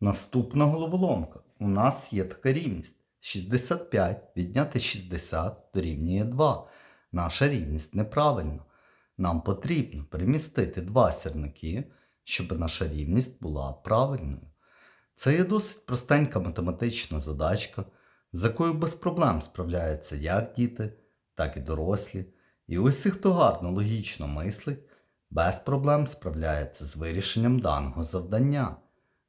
Наступна головоломка. У нас є така рівність. 65 відняти 60 дорівнює 2. Наша рівність неправильна. Нам потрібно перемістити два сірники, щоб наша рівність була правильною. Це є досить простенька математична задачка, з якою без проблем справляються як діти, так і дорослі. І усі, хто гарно логічно мислить, без проблем справляється з вирішенням даного завдання.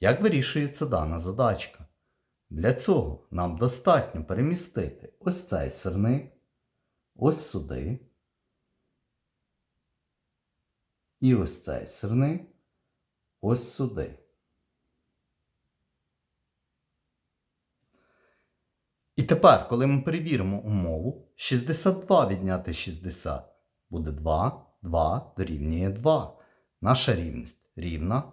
Як вирішується дана задачка? Для цього нам достатньо перемістити ось цей сирник, ось сюди. І ось цей сирник ось сюди. І тепер, коли ми перевіримо умову, 62 відняти 60 буде 2, 2 дорівнює 2. Наша рівність рівна.